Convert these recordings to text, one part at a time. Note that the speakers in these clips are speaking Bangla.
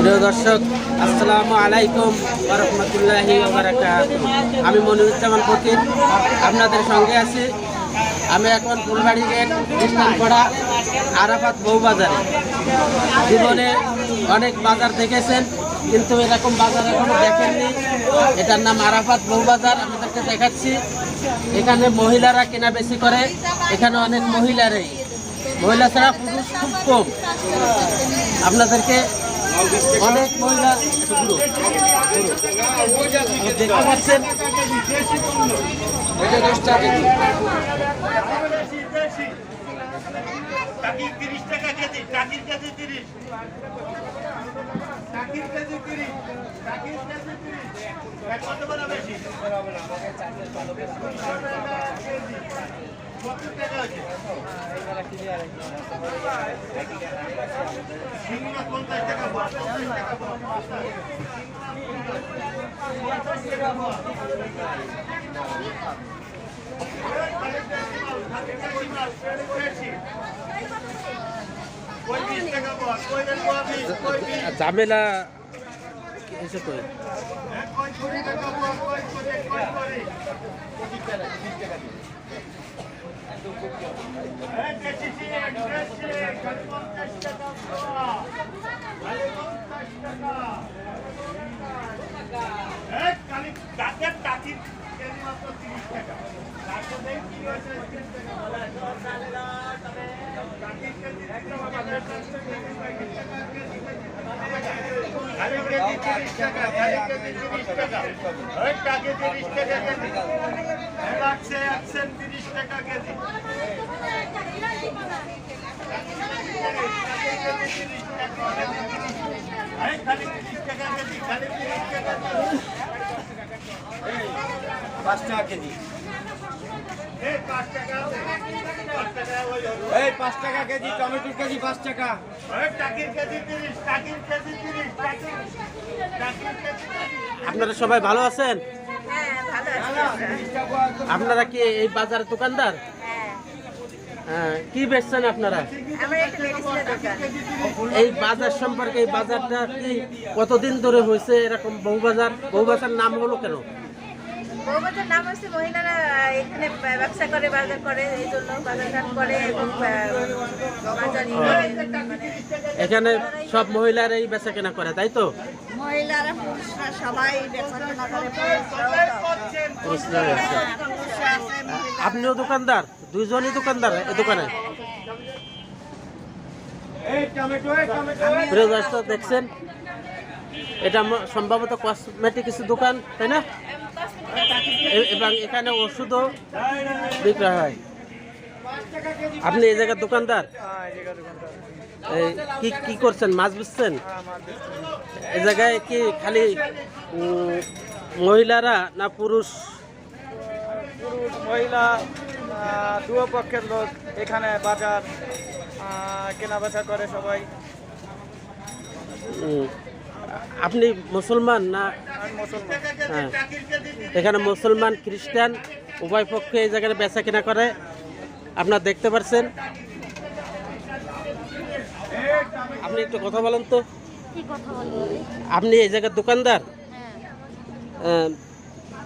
প্রিয় দর্শক, আসসালামু আলাইকুম রহমতুল্লাহি আমি মনিরুজ্জামান ফকির, আপনাদের সঙ্গে আছি। আমি এখন ফুলবাড়ি গেট ইসলামপাড়া আরাফাত বউবাজারে। জীবনে অনেক বাজার দেখেছেন, কিন্তু এরকম বাজার এখনও দেখেননি। এটার নাম আরাফাত বউবাজার, আপনাদেরকে দেখাচ্ছি। এখানে মহিলারা কেনা বেশি করে, এখানে অনেক মহিলারাই। মহিলা ছাড়া পুরুষ খুব কম। আপনাদেরকে অনেক মহিলা। দেখতে পাচ্ছেন তিরিশ টাকা কেজি টাকির কেজি তিরিশ। বেশি। ঝামেলা এসে কই কই কুড়ি টাকা বড়, কই করে, কই করে। এই দেশি সিং, দেশি, খালি পঞ্চাশ টাকা বড়। খালি পঞ্চাশ টাকা। এই খালি দাঁতের টাকির কেজি মাত্র তিরিশ টাকা। দাঁতে দেই কি হয়েছে, তিরিশ টাকা বলে। টাকির কেজি খালি তিরিশ টাকা, খালি কেজি তিরিশ টাকে তিরিশ টাকা কেজি। লাগছে একশো তিরিশ টাকা কেজি। এই খালি তিরিশ টাকা কেজি, খালি তিরিশ টাকা কেজি। পাঁচ টাকা কেজি। এই পাঁচ টাকা, কেজি টমেটোর কেজি পাঁচ টাকা। আপনারা সবাই ভালো আছেন? হ্যাঁ আপনারা কি এই বাজারের দোকানদার? হ্যাঁ। হ্যাঁ, কি বেচছেন আপনারা? আমার একটা মেডিসিনের দোকান। এই বাজার সম্পর্কে এই বাজারটা কি কতদিন ধরে হয়েছে? এরকম বহুবাজার বহুবাজার নাম হলো কেন? নাম মহিলারা এখানে ব্যবসা করে বাজার করে এই জন্য বাজারঘাট করে এবং করে। মানে এখানে সব মহিলারা এই বেচা কেনা করে তাই তো? মহিলারা পুরুষরা সবাই করে আপনিও দোকানদার? দুইজনই দোকানদার এই দোকানে? দেখছেন? এটা ম- সম্ভবত কসমেটিক কিছু দোকান তাই না? এবং এখানে ওষুধও বিক্রয় হয়। আপনি এই জায়গার দোকানদার? কি কি করছেন? মাছ বেচছেন? এই জায়গায় কি খালি মহিলারা না পুরুষ? পুরুষ মহিলা আহ, পক্ষের লোক এখানে বাজার কেনা বেচা করে সবাই। আপনি মুসলমান না? হ্যাঁ। এখানে মুসলমান খ্রিস্টান উভয় পক্ষে এই জায়গায় বেচা কেনা করে। আপনার দেখতে পাচ্ছেন আপনি একটু কথা বলেন তো। কি কথা বলব? আপনি এই জায়গার দোকানদার? হ্যাঁ।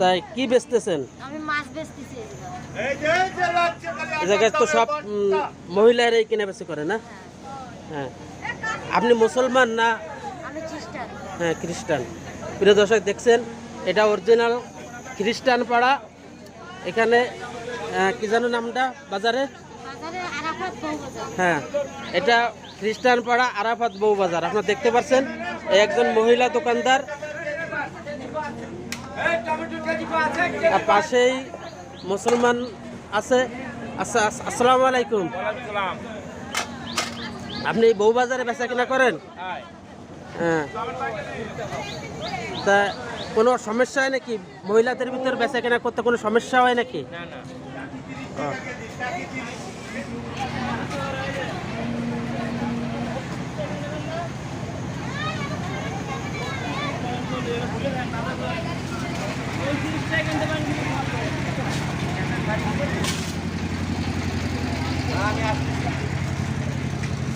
তাই কি বেচতেছেন? আমি মাছ বেচতেছি এই জায়গায়। তো সব মহিলারাই কেনা বেচা করে না? হ্যাঁ। আপনি মুসলমান না? হ্যাঁ খ্রিস্টান। প্রিয় দর্শক দেখছেন? এটা অরিজিনাল খ্রিস্টান পাড়া। এখানে আহ, কি জানো নামটা? বাজারে? বাজারে আরাফাত বউ বাজার। হ্যাঁ এটা খ্রিস্টান পাড়া আরাফাত বউ বাজার। আপনারা দেখতে পাচ্ছেন একজন মহিলা দোকানদার। পাশেই মুসলমান আছে। আচ্ছা আসসালামু আলাইকুম। আপনি এই বউ বাজারে বেচা কিনা করেন? হ্যাঁ। তা কোনো সমস্যা হয় নাকি? মহিলাদের ভিতরে বেচা কেনা করতে কোনো সমস্যা হয় নাকি।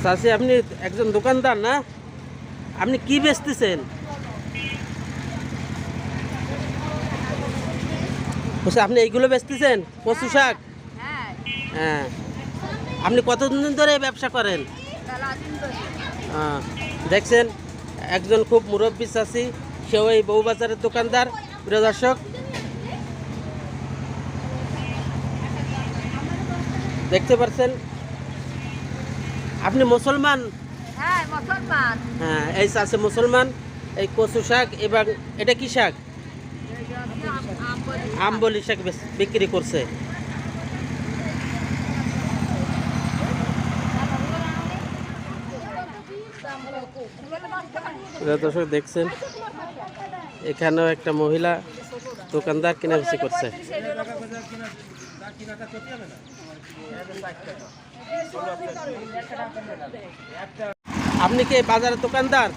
চাষি আপনি একজন দোকানদার না? আপনি কি বেচতেছেন? বলছি, আপনি এইগুলো বেচতেছেন? কচু শাক? হ্যাঁ। আপনি কতদিন ধরে ব্যবসা করেন? দেখছেন একজন খুব মুরব্বী চাষি সেও এই বউবাজারের দোকানদার। প্রিয় দর্শক দেখতে পাচ্ছেন আপনি মুসলমান? হ্যাঁ হ্যাঁ এই চাষে মুসলমান, এই কচু শাক এবং এটা কি শাক? আমবলি শাক বিক্রি করছে। দর্শক দেখছেন, এখানেও একটা মহিলা দোকানদার কেনাবেচি করছে। আপনি কি এই বাজারের দোকানদার?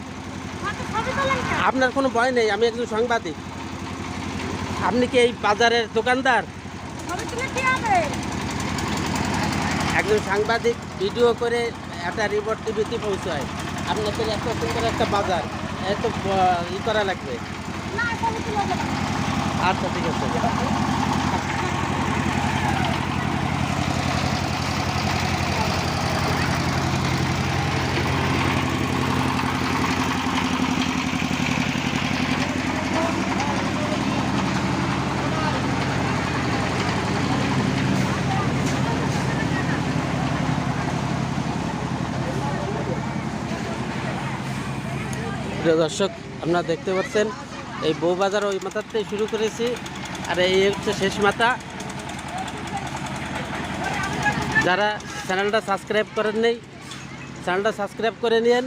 আপনার কোনো ভয় নেই আমি একজন সাংবাদিক। আপনি কি এই বাজারের দোকানদার? একজন সাংবাদিক ভিডিও করে একটা রিপোর্ট টিভিতে পৌঁছায়। আপনাদের এত সুন্দর একটা বাজার এত ই করা লাগবে। আচ্ছা ঠিক আছে। প্রিয় দর্শক, আপনারা দেখতে পাচ্ছেন, এই বউ বাজার ওই মাথাতেই শুরু করেছি, আর এই হচ্ছে শেষ মাথা। যারা চ্যানেলটা সাবস্ক্রাইব করেন নেই, চ্যানেলটা সাবস্ক্রাইব করে নিন